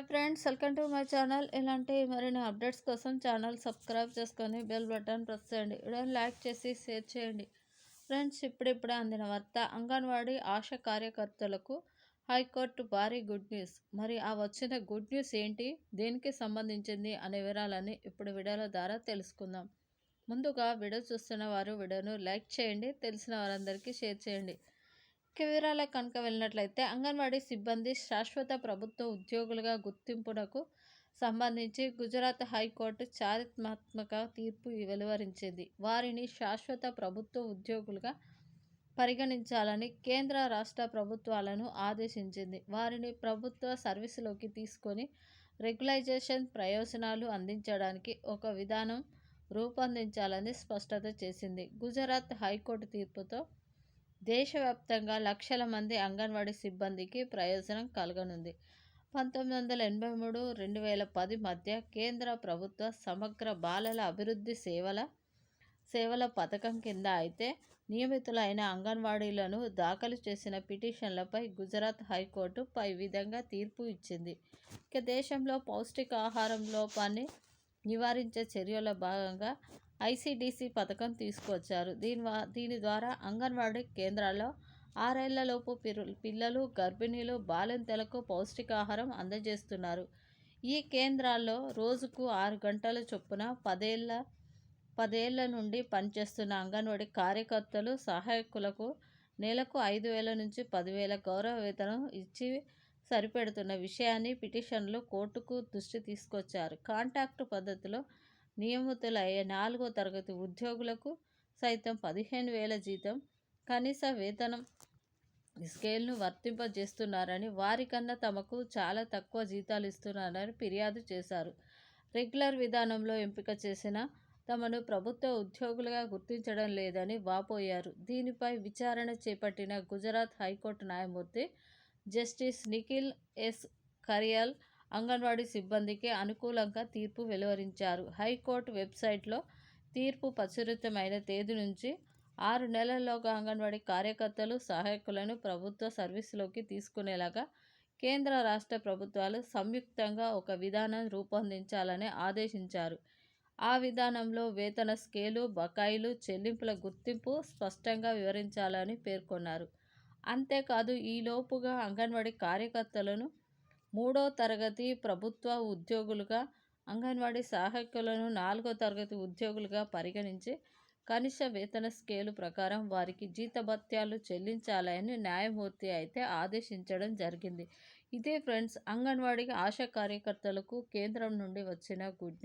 Hi friends welcome to my channel. ఇలాంటి మరిన్ని updates కోసం ఛానల్ సబ్స్క్రైబ్ చేసుకొని బెల్ బటన్ ప్రెస్ చేయండి. వీడియోని లైక్ చేసి షేర్ చేయండి. ఫ్రెండ్స్ ఇప్పుడిప్పుడే అందిన వార్త అంగన్వాడీ ఆశ కార్యకర్తలకు హైకోర్టు భారీ గుడ్ న్యూస్. మరి ఆ వచ్చిన గుడ్ న్యూస్ ఏంటి? దేనికి సంబంధించింది అనే వివరాలని ఇప్పుడు వీడియోల ద్వారా తెలుసుకుందాం. ముందుగా వీడియో చూస్తున్న వారు వీడియోను లైక్ చేయండి తెలిసిన వారందరికీ షేర్ చేయండి. వివరాల కనుక వెళ్ళినట్లయితే అంగన్వాడీ సిబ్బంది శాశ్వత ప్రభుత్వ ఉద్యోగులుగా గుర్తింపునకు సంబంధించి గుజరాత్ హైకోర్టు చారిత్రాత్మక తీర్పు వెలువరించింది. వారిని శాశ్వత ప్రభుత్వ ఉద్యోగులుగా పరిగణించాలని కేంద్ర రాష్ట్ర ప్రభుత్వాలను ఆదేశించింది. వారిని ప్రభుత్వ సర్వీసులోకి తీసుకొని రెగ్యులైజేషన్ ప్రయోజనాలు అందించడానికి ఒక విధానం రూపొందించాలని స్పష్టత చేసింది. గుజరాత్ హైకోర్టు తీర్పుతో దేశవ్యాప్తంగా లక్షల మంది అంగన్వాడీ సిబ్బందికి ప్రయోజనం కలగనుంది. పంతొమ్మిది వందల ఎనభై మూడు రెండు వేల పది మధ్య కేంద్ర ప్రభుత్వ సమగ్ర బాలల అభివృద్ధి సేవల సేవల పథకం కింద అయితే నియమితులైన అంగన్వాడీలను దాఖలు చేసిన పిటిషన్లపై గుజరాత్ హైకోర్టు పై విధంగా తీర్పు ఇచ్చింది. ఇక దేశంలో పౌష్టికాహారం లోపాన్ని నివారించే చర్యల భాగంగా ఐసీడీసీ పథకం తీసుకొచ్చారు. దీని దీని ద్వారా అంగన్వాడీ కేంద్రాల్లో ఆరేళ్ళలోపు పిల్లలు గర్భిణీలు బాలింతలకు పౌష్టికాహారం అందజేస్తున్నారు. ఈ కేంద్రాల్లో రోజుకు ఆరు గంటల చొప్పున పదేళ్ళ పదేళ్ళ నుండి పనిచేస్తున్న అంగన్వాడీ కార్యకర్తలు సహాయకులకు నెలకు ఐదు వేల నుంచి పదివేల గౌరవ వేతనం ఇచ్చి సరిపెడుతున్న విషయాన్ని పిటిషన్లు కోర్టుకు దృష్టి తీసుకొచ్చారు. కాంటాక్ట్ పద్ధతిలో నియమితులయ్యే నాలుగో తరగతి ఉద్యోగులకు సైతం పదిహేను వేల జీతం కనీస వేతనం స్కేల్ను వర్తింపజేస్తున్నారని వారికన్నా తమకు చాలా తక్కువ జీతాలు ఇస్తున్నారని ఫిర్యాదు చేశారు. రెగ్యులర్ విధానంలో ఎంపిక చేసిన తమను ప్రభుత్వ ఉద్యోగులుగా గుర్తించడం లేదని వాపోయారు. దీనిపై విచారణ చేపట్టిన గుజరాత్ హైకోర్టు న్యాయమూర్తి జస్టిస్ నిఖిల్ ఎస్ కరియల్ అంగన్వాడీ సిబ్బందికి అనుకూలంగా తీర్పు వెలువరించారు. హైకోర్టు వెబ్సైట్లో తీర్పు ప్రచురితమైన తేదీ నుంచి ఆరు నెలల్లోగా అంగన్వాడీ కార్యకర్తలు సహాయకులను ప్రభుత్వ సర్వీసులోకి తీసుకునేలాగా కేంద్ర రాష్ట్ర ప్రభుత్వాలు సంయుక్తంగా ఒక విధానం రూపొందించాలని ఆదేశించారు. ఆ విధానంలో వేతన స్కేలు బకాయిలు చెల్లింపుల గుర్తింపు స్పష్టంగా వివరించాలని పేర్కొన్నారు. అంతేకాదు ఈలోపుగా అంగన్వాడీ కార్యకర్తలను మూడో తరగతి ప్రభుత్వ ఉద్యోగులుగా అంగన్వాడీ సహాయకులను నాలుగో తరగతి ఉద్యోగులుగా పరిగణించి కనిష్ట వేతన స్కేలు ప్రకారం వారికి జీతభత్యాలు చెల్లించాలని న్యాయమూర్తి అయితే ఆదేశించడం జరిగింది. ఇదే ఫ్రెండ్స్ అంగన్వాడీ ఆశా కార్యకర్తలకు కేంద్రం నుండి వచ్చిన గుడ్